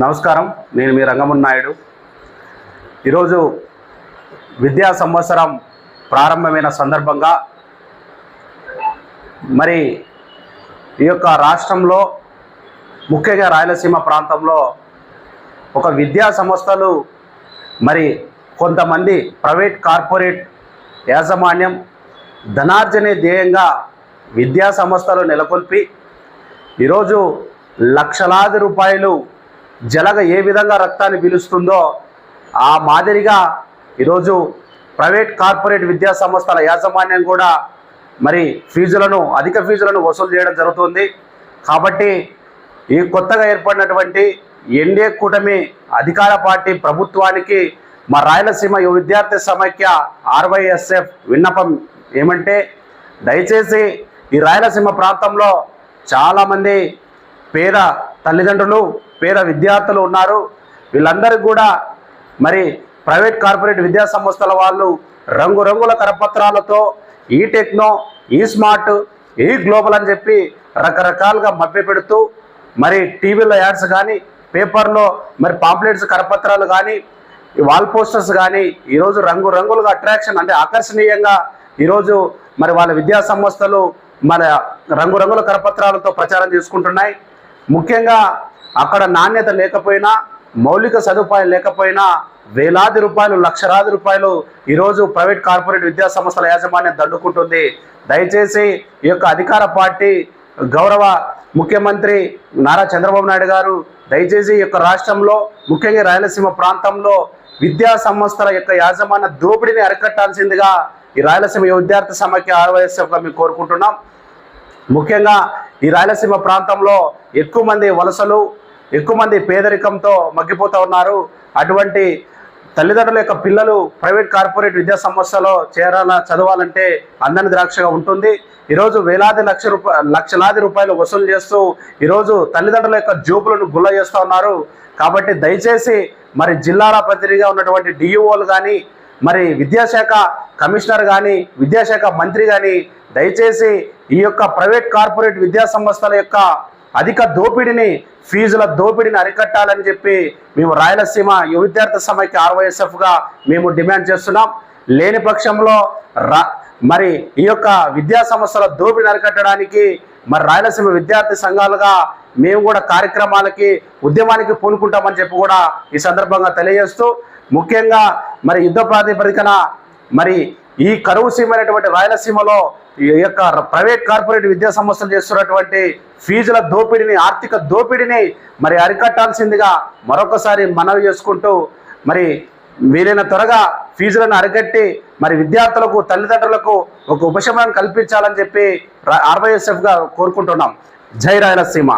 నమస్కారం. నేను మీ రంగమున్ నాయుడు. ఈరోజు విద్యా సంవత్సరం ప్రారంభమైన సందర్భంగా మరి ఈ యొక్క రాష్ట్రంలో ముఖ్యంగా రాయలసీమ ప్రాంతంలో ఒక విద్యా సంస్థలు మరి కొంతమంది ప్రైవేట్ కార్పొరేట్ యాజమాన్యం ధనార్జనే ధ్యేయంగా విద్యా సంస్థలు నెలకొల్పి ఈరోజు లక్షలాది రూపాయలు జలగ ఏ విధంగా రక్తాన్ని పీలుస్తుందో ఆ మాదిరిగా ఈరోజు ప్రైవేట్ కార్పొరేట్ విద్యా సంస్థల యాజమాన్యం కూడా మరి ఫీజులను అధిక ఫీజులను వసూలు చేయడం జరుగుతుంది. కాబట్టి ఈ కొత్తగా ఏర్పడినటువంటి ఎన్డీఏ కూటమి అధికార పార్టీ ప్రభుత్వానికి మా రాయలసీమ యువ విద్యార్థి సమైక్య ఆర్వైఎస్ఎఫ్ విన్నపం ఏమంటే దయచేసి ఈ రాయలసీమ ప్రాంతంలో చాలామంది పేద తల్లిదండ్రులు పేద విద్యార్థులు ఉన్నారు. వీళ్ళందరికీ కూడా మరి ప్రైవేట్ కార్పొరేట్ విద్యా సంస్థల వాళ్ళు రంగురంగుల కరపత్రాలతో ఈ టెక్నో ఈ స్మార్ట్ ఈ గ్లోబల్ అని చెప్పి రకరకాలుగా మభ్యపెడుతూ మరి టీవీలో యాడ్స్ కానీ పేపర్లో మరి పాంప్లెట్స్ కరపత్రాలు కానీ వాల్ పోస్టర్స్ కానీ ఈరోజు రంగు రంగులుగా అట్రాక్షన్ అంటే ఆకర్షణీయంగా ఈరోజు మరి వాళ్ళ విద్యా సంస్థలు మన రంగురంగుల కరపత్రాలతో ప్రచారం చేసుకుంటున్నాయి. ముఖ్యంగా అక్కడ నాణ్యత లేకపోయినా మౌలిక సదుపాయం లేకపోయినా వేలాది రూపాయలు లక్షలాది రూపాయలు ఈరోజు ప్రైవేట్ కార్పొరేట్ విద్యా సంస్థల యాజమాన్యం దండుకుంటుంది. దయచేసి ఈ యొక్క అధికార పార్టీ గౌరవ ముఖ్యమంత్రి నారా చంద్రబాబు నాయుడు గారు దయచేసి ఈ యొక్క రాష్ట్రంలో ముఖ్యంగా రాయలసీమ ప్రాంతంలో విద్యా సంస్థల యొక్క యాజమాన్య దోపిడీని అరికట్టాల్సిందిగా ఈ రాయలసీమ విద్యార్థి సమాఖ్య ఆర్వైఎస్ఎఫ్గా మేము కోరుకుంటున్నాం. ముఖ్యంగా ఈ రాయలసీమ ప్రాంతంలో ఎక్కువ మంది వలసలు ఎక్కువ మంది పేదరికంతో మగ్గిపోతూ ఉన్నారు. అటువంటి తల్లిదండ్రుల యొక్క పిల్లలు ప్రైవేట్ కార్పొరేట్ విద్యా సంస్థలో చేరాలా చదవాలంటే అందని ద్రాక్షగా ఉంటుంది. ఈరోజు వేలాది లక్ష రూపాయ లక్షలాది రూపాయలు వసూలు చేస్తూ ఈరోజు తల్లిదండ్రుల యొక్క జోబులను గుల్ల చేస్తూ ఉన్నారు. కాబట్టి దయచేసి మరి జిల్లాల ప్రతినిధిగా ఉన్నటువంటి డిఈఓలు కానీ మరి విద్యాశాఖ కమిషనర్ కానీ విద్యాశాఖ మంత్రి కానీ దయచేసి ఈ యొక్క ప్రైవేట్ కార్పొరేట్ విద్యా సంస్థల యొక్క అధిక దోపిడిని ఫీజుల దోపిడీని అరికట్టాలని చెప్పి మేము రాయలసీమ యువ విద్యార్థి సమైక్య ఆర్వైఎస్ఎఫ్గా మేము డిమాండ్ చేస్తున్నాం. లేని పక్షంలో రా మరి ఈ యొక్క విద్యా సంస్థల దోపిడీని అరికట్టడానికి మరి రాయలసీమ విద్యార్థి సంఘాలుగా మేము కూడా కార్యక్రమాలకి ఉద్యమానికి పూనుకుంటామని చెప్పి కూడా ఈ సందర్భంగా తెలియజేస్తూ ముఖ్యంగా మరి యుద్ధ ప్రాతిపదికన మరి ఈ కరువు సీమైనటువంటి రాయలసీమలో ఈ యొక్క ప్రైవేట్ కార్పొరేట్ విద్యా సంస్థలు చేస్తున్నటువంటి ఫీజుల దోపిడీని ఆర్థిక దోపిడీని మరి అరికట్టాల్సిందిగా మరొకసారి మనవి చేసుకుంటూ మరి వీలైన త్వరగా ఫీజులను అరికట్టి మరి విద్యార్థులకు తల్లిదండ్రులకు ఒక ఉపశమనం కల్పించాలని చెప్పి ఆర్వైఎస్ఎఫ్గా కోరుకుంటున్నాం. జై రాయలసీమ.